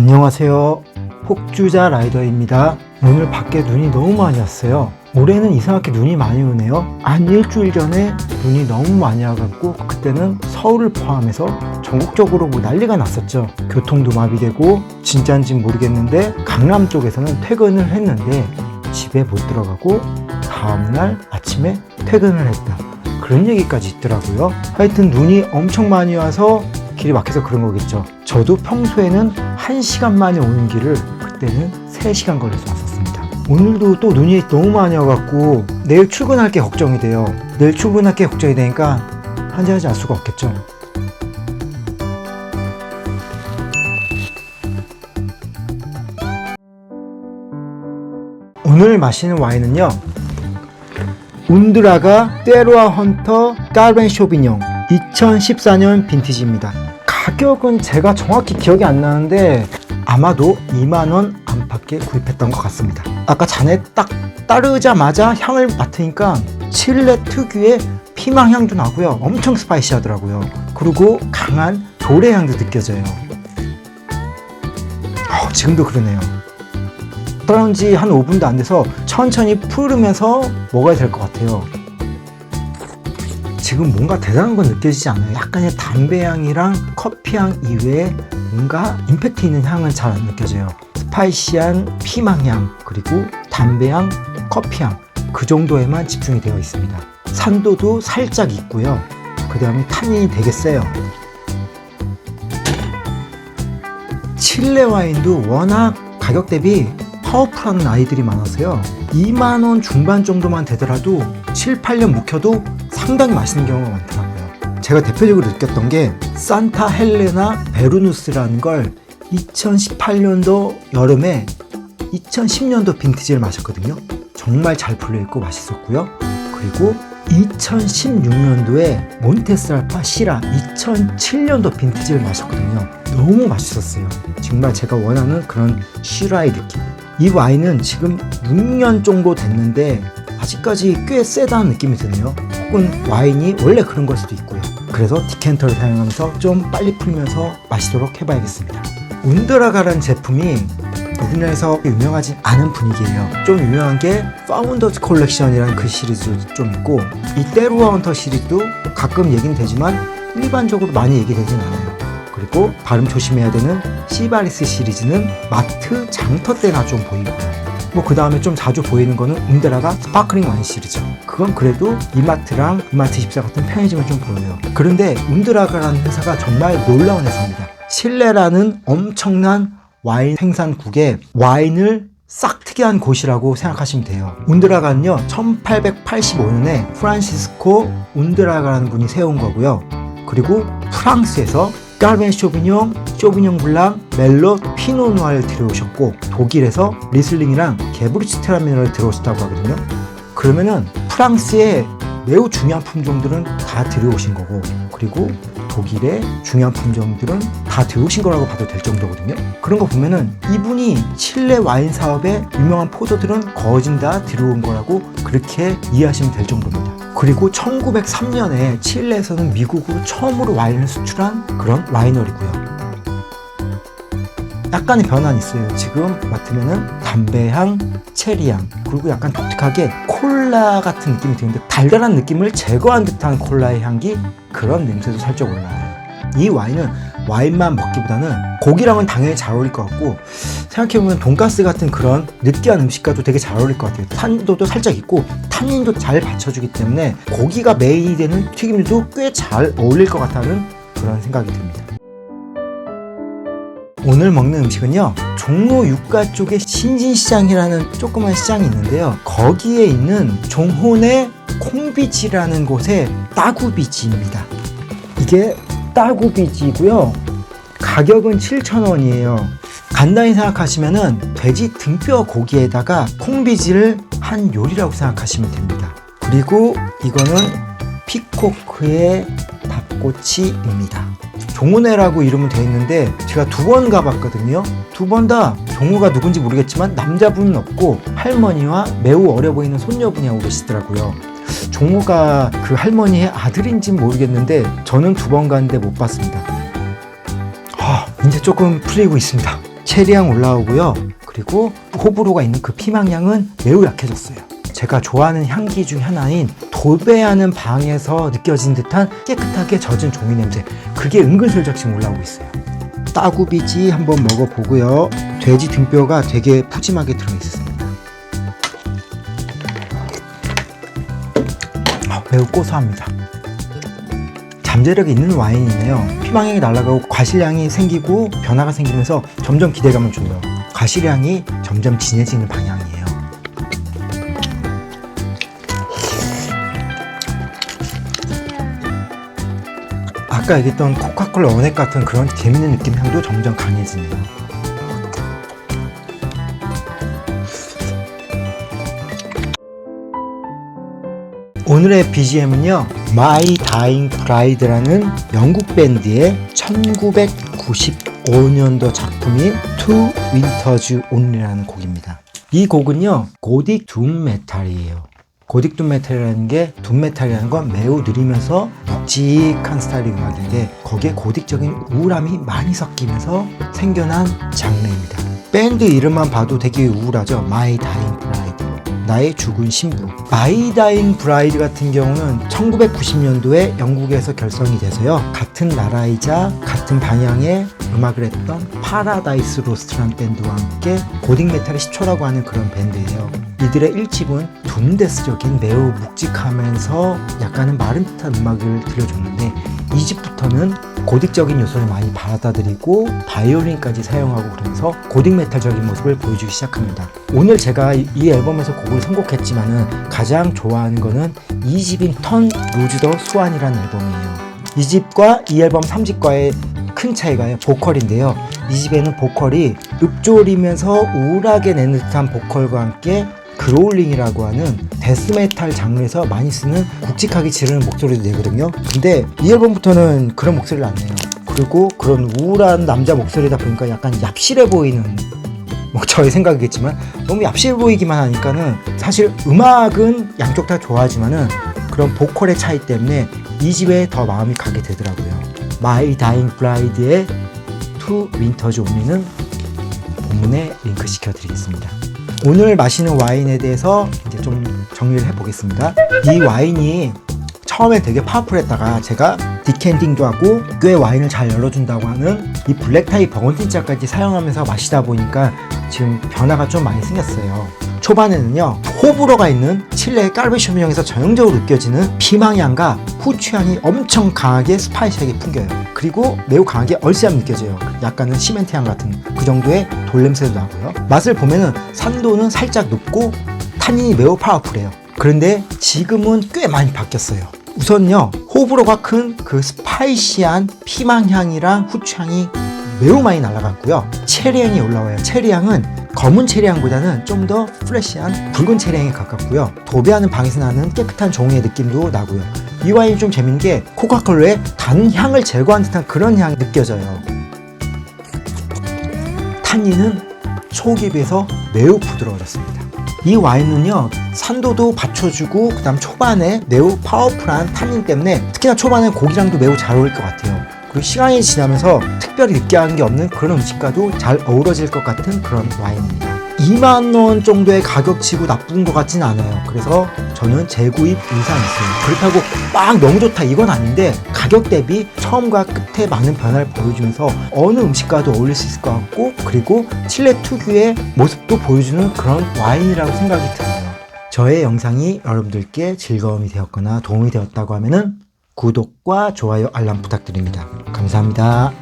안녕하세요. 폭주자 라이더입니다. 오늘 밖에 눈이 너무 많이 왔어요. 올해는 이상하게 눈이 많이 오네요. 한 일주일 전에 눈이 너무 많이 와갖고 그때는 서울을 포함해서 전국적으로 뭐 난리가 났었죠. 교통도 마비되고 진짜인지 모르겠는데 강남 쪽에서는 퇴근을 했는데 집에 못 들어가고 다음날 아침에 퇴근을 했다. 그런 얘기까지 있더라고요. 하여튼 눈이 엄청 많이 와서 길이 막혀서 그런 거겠죠. 저도 평소에는 1시간 만에 오는 길을 그때는 3시간 걸려서 왔었습니다. 오늘도 또 눈이 너무 많이 와갖고 내일 출근할 게 걱정이 돼요. 내일 출근할 게 걱정이 되니까 한잔하지 않을 수가 없겠죠. 오늘 마시는 와인은요. 운드라가 테루아 헌터 까르벤 쇼비뇽 2014년 빈티지입니다. 가격은 제가 정확히 기억이 안 나는데 아마도 2만원 안팎에 구입했던 것 같습니다. 아까 잔에 딱 따르자마자 향을 맡으니까 칠레 특유의 피망 향도 나고요. 엄청 스파이시하더라고요. 그리고 강한 돌의 향도 느껴져요. 어, 지금도 그러네요. 떠난 지한 5분도 안 돼서 천천히 풀으면서 먹어야 될 것 같아요. 지금 뭔가 대단한 건 느껴지지 않아요. 약간의 담배 향이랑 커피 향 이외에 뭔가 임팩트 있는 향은 잘 안 느껴져요. 스파이시한 피망 향, 그리고 담배 향, 커피 향, 그 정도에만 집중이 되어 있습니다. 산도도 살짝 있고요. 그 다음에 탄닌이 되게 세요. 칠레 와인도 워낙 가격 대비 파워풀한 아이들이 많아서요. 2만원 중반 정도만 되더라도 7, 8년 묵혀도 상당히 맛있는 경우가 많더라고요. 제가 대표적으로 느꼈던 게 산타 헬레나 베르누스라는 걸 2018년도 여름에 2010년도 빈티지를 마셨거든요. 정말 잘 풀려있고 맛있었고요. 그리고 2016년도에 몬테스알파 시라 2007년도 빈티지를 마셨거든요. 너무 맛있었어요. 정말 제가 원하는 그런 시라의 느낌. 이 와인은 지금 6년 정도 됐는데 아직까지 꽤 세다는 느낌이 드네요. 혹은 와인이 원래 그런 걸 수도 있고요. 그래서 디켄터를 사용하면서 좀 빨리 풀면서 마시도록 해봐야겠습니다. 운드라가라는 제품이 우리나라에서 유명하진 않은 분위기예요. 좀 유명한 게 파운더즈 컬렉션이라는 그 시리즈도 좀 있고 이 때루아 헌터 시리즈도 가끔 얘기는 되지만 일반적으로 많이 얘기되진 않아요. 그리고 발음 조심해야 되는 시바리스 시리즈는 마트 장터 때나 좀 보이고요. 뭐그 다음에 좀 자주 보이는 거는 운데라가 스파클링 와인 시리즈. 그건 그래도 이마트랑 이마트24 같은 편의점에 좀 보여요. 그런데 운드라가라는 회사가 정말 놀라운 회사입니다. 실내라는 엄청난 와인 생산국에 와인을 싹 특이한 곳이라고 생각하시면 돼요. 운드라가는요, 1885년에 프란시스코 운드라가라는 분이 세운 거고요. 그리고 프랑스에서 까르벤 쇼비뇽, 쇼비뇽 블랑, 멜로, 피노누아를 들여오셨고 독일에서 리슬링이랑 게브리츠테라미너를 들여오셨다고 하거든요. 그러면은 프랑스의 매우 중요한 품종들은 다 들여오신 거고 그리고 독일의 중요한 품종들은 다 들여오신 거라고 봐도 될 정도거든요. 그런 거 보면은 이분이 칠레 와인 사업에 유명한 포도들은 거진 다 들여온 거라고 그렇게 이해하시면 될 정도입니다. 그리고 1903년에 칠레에서는 미국으로 처음으로 와인을 수출한 그런 와이너리고요. 약간의 변화는 있어요. 지금 맡으면은 담배향, 체리향, 그리고 약간 독특하게 콜라 같은 느낌이 드는데 달달한 느낌을 제거한 듯한 콜라의 향기 그런 냄새도 살짝 올라와요. 이 와인은 와인만 먹기보다는 고기랑은 당연히 잘 어울릴 것 같고 생각해보면 돈가스 같은 그런 느끼한 음식과도 되게 잘 어울릴 것 같아요. 탄도도 살짝 있고 탄닌도 잘 받쳐주기 때문에 고기가 메인이 되는 튀김류도 꽤 잘 어울릴 것 같다는 그런 생각이 듭니다. 오늘 먹는 음식은요 종로 육가 쪽에 신진시장이라는 조그만 시장이 있는데요. 거기에 있는 종혼의 콩비지라는 곳의 따구비지입니다. 이게 따구비지고요. 가격은 7,000원이에요. 간단히 생각하시면은 돼지 등뼈 고기에다가 콩비지를 한 요리라고 생각하시면 됩니다. 그리고 이거는 피코크의 닭꼬치입니다 종훈회라고 이름은 돼 있는데 제가 두 번 가봤거든요. 두 번 다 종우가 누군지 모르겠지만 남자분은 없고 할머니와 매우 어려 보이는 손녀분이 하고 계시더라고요. 종우가 그 할머니의 아들인지 모르겠는데 저는 두 번 갔는데 못 봤습니다. 아, 이제 조금 풀리고 있습니다. 체리향 올라오고요. 그리고 호불호가 있는 그 피망향은 매우 약해졌어요. 제가 좋아하는 향기 중 하나인 도배하는 방에서 느껴진 듯한 깨끗하게 젖은 종이 냄새. 그게 은근슬쩍 지금 올라오고 있어요. 따구비지 한번 먹어보고요. 돼지 등뼈가 되게 푸짐하게 들어있습니다. 아, 매우 고소합니다. 잠재력이 있는 와인이네요. 피망향이 날아가고 과실향이 생기고 변화가 생기면서 점점 기대감을 줘요. 과실향이 점점 진해지는 방향 아까 얘기했던 코카콜라 원액 같은 그런 재밌는 느낌 향도 점점 강해지네요. 오늘의 BGM은요, My Dying Bride라는 영국 밴드의 1995년도 작품인 Two Winters Only라는 곡입니다. 이 곡은요, 고딕 둠 메탈이에요. 고딕 둠 메탈이라는 게 둠 메탈이라는 건 매우 느리면서 묵직한 스타일의 음악인데 거기에 고딕적인 우울함이 많이 섞이면서 생겨난 장르입니다. 밴드 이름만 봐도 되게 우울하죠. Dying Bride. 나의 죽은 신부. 마이 다잉 브라이드 같은 경우는 1990년도에 영국에서 결성이 돼서요. 같은 나라이자 같은 방향의 음악을 했던 파라다이스 로스트라는 밴드와 함께 고딕 메탈의 시초라고 하는 그런 밴드예요. 이들의 1집은 둠데스적인 매우 묵직하면서 약간은 마른 듯한 음악을 들려줬는데 2집부터는 고딕적인 요소를 많이 받아들이고 바이올린까지 사용하고 그러면서 고딕 메탈적인 모습을 보여주기 시작합니다. 오늘 제가 이- 이 앨범에서 곡을 선곡했지만은 가장 좋아하는 거는 2집인 턴 로즈 더 스완이라는 앨범이에요. 2집과 이 앨범 3집과의 큰 차이가요. 보컬인데요. 이 집에는 보컬이 읊조리면서 우울하게 내는 듯한 보컬과 함께 그로울링이라고 하는 데스메탈 장르에서 많이 쓰는 굵직하게 지르는 목소리도 내거든요. 근데 이 앨범부터는 그런 목소리를 안 내요. 그리고 그런 우울한 남자 목소리다 보니까 약간 얍실해 보이는 뭐 저의 생각이겠지만 너무 얍실해 보이기만 하니까는 사실 음악은 양쪽 다 좋아하지만은 그런 보컬의 차이 때문에 이 집에 더 마음이 가게 되더라고요. My Dying Bride의 To Winters Only는 본문에 링크 시켜드리겠습니다. 오늘 마시는 와인에 대해서 이제 좀 정리를 해보겠습니다. 이 와인이 처음에 되게 파워풀했다가 제가 디캔딩도 하고 꽤 와인을 잘 열어준다고 하는 이 블랙타이 버건틴자까지 사용하면서 마시다 보니까 지금 변화가 좀 많이 생겼어요. 초반에는요 호불호가 있는 칠레의 까르베쇼미형에서 전형적으로 느껴지는 피망향과 후추향이 엄청 강하게 스파이시하게 풍겨요. 그리고 매우 강하게 얼씨함이 느껴져요. 약간은 시멘트향 같은 그 정도의 돌냄새도 나고요. 맛을 보면은 산도는 살짝 높고 탄닌이 매우 파워풀해요. 그런데 지금은 꽤 많이 바뀌었어요. 우선요 호불호가 큰 그 스파이시한 피망향이랑 후추향이 매우 많이 날아갔고요. 체리향이 올라와요. 체리향은 검은 체리향보다는 좀 더 프레시한 붉은 체리향에 가깝고요. 도배하는 방에서 나는 깨끗한 종이의 느낌도 나고요. 이 와인이 좀 재밌는 게 코카콜라의 단 향을 제거한 듯한 그런 향이 느껴져요. 탄닌은 초기에 비해서 매우 부드러워졌습니다. 이 와인은요 산도도 받쳐주고 그다음 초반에 매우 파워풀한 탄닌 때문에 특히나 초반에 고기랑도 매우 잘 어울릴 것 같아요. 그리고 시간이 지나면서 특별히 느끼한 게 없는 그런 음식과도 잘 어우러질 것 같은 그런 와인입니다. 2만 원 정도의 가격치고 나쁜 것 같진 않아요. 그래서 저는 재구입 있어요. 그렇다고 막 너무 좋다 이건 아닌데 가격 대비 처음과 끝에 많은 변화를 보여주면서 어느 음식과도 어울릴 수 있을 것 같고 그리고 칠레 특유의 모습도 보여주는 그런 와인이라고 생각이 들어요. 저의 영상이 여러분들께 즐거움이 되었거나 도움이 되었다고 하면은 구독과 좋아요 알람 부탁드립니다. 감사합니다.